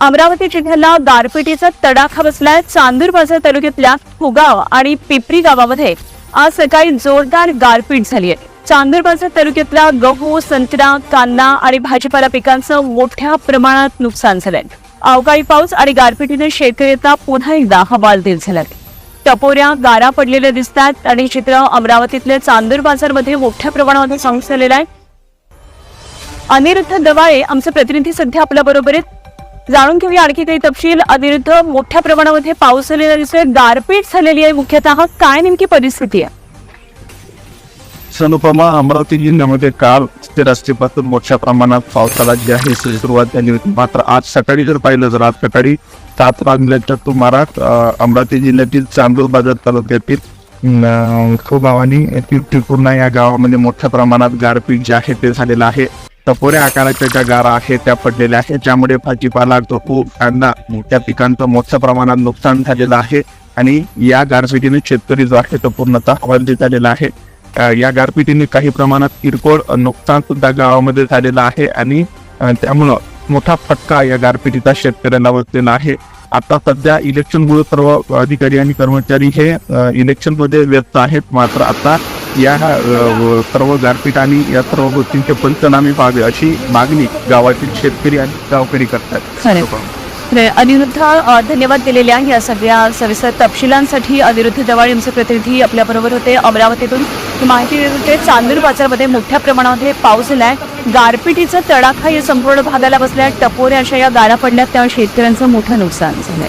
अमरावती जिल्ह्याला गारपिटीचा तडाखा बसलाय. चांदूर बाजार तालुक्यातल्या फुगाव आणि पिपरी गावामध्ये आज सकाळी जोरदार गारपीट झाली आहे चांदूर बाजार तालुक्यातल्या गहू संत्रा कांदा आणि भाजीपाला पिकांचं मोठ्या प्रमाणात नुकसान झालंय. अवकाळी पाऊस आणि गारपिटीने शेतकऱ्यांना पुन्हा एकदा हवालदिल झालाय. टपोऱ्या गारा पडलेल्या दिसतात आणि चित्र अमरावतीतल्या चांदूर बाजारमध्ये मोठ्या प्रमाणामध्ये सांगू झालेलं आहे. अनिरुद्ध दवाळे आमचे प्रतिनिधी सध्या आपल्या बरोबर आहेत. जाणून घेऊया आणखी काही तपशील. अनिरुद्ध मोठ्या प्रमाणामध्ये पाऊस झालेला दिसतोय. गारपीट झालेली आहे मुख्यतः. काय नेमकी परिस्थिती आहे? सनुपमा अमरावती जिल्ह्यामध्ये काल ते रस्तेपासून मोठ्या प्रमाणात पावसाला जी आहे सुरुवात झाली होती. मात्र आज सकाळी जर पाहिलं जर आज सकाळी सात वाजल्याच्या सुमारास अमरावती जिल्ह्यातील चांदूर बाजार तालुक्यातील अं, खोगाव या गावामध्ये मोठ्या प्रमाणात गारपीट जे आहे ते झालेलं आहे. टपोऱ्या आकाराच्या ज्या गारा आहेत त्या पडलेल्या आहेत. ज्यामुळे भाजीपाला गहू कांदा मोठ्या पिकांचं मोठ्या प्रमाणात नुकसान झालेलं आहे. आणि या गारपिटीने शेतकरी जो आहे तो पूर्णतः हवालदिल झालेला आहे. या गारपिटीने काही प्रमाणात किरकोळ नुकसान सुद्धा गावामध्ये झालेलं आहे. आणि त्यामुळं मोठा फटका या गारपिटीचा शेतकऱ्यांना बसलेला आहे. आता सध्या इलेक्शनमुळे सर्व अधिकारी आणि कर्मचारी हे इलेक्शनमध्ये व्यस्त आहेत. मात्र आता या सर्व गारपीट आणि या सर्व गोष्टींचे पंचनामे व्हावे अशी मागणी गावातील शेतकरी आणि गावकरी करतात. अनिरुद्ध धन्यवाद दिलेल्या या सगळ्या सविस्तर तपशिलांसाठी अनिरुद्ध दवाळे यांचे प्रतिनिधी आपल्या बरोबर होते. अमरावतीतून माहिती देत होते. चांदूर बाजारमध्ये मोठ्या प्रमाणामध्ये पाऊस झालाय. गारपिटीचा तडाखा या संपूर्ण भागाला बसलाय. टपोऱ्या अशा या गारा पडल्यात. त्यामुळे शेतकऱ्यांचं मोठं नुकसान झालंय.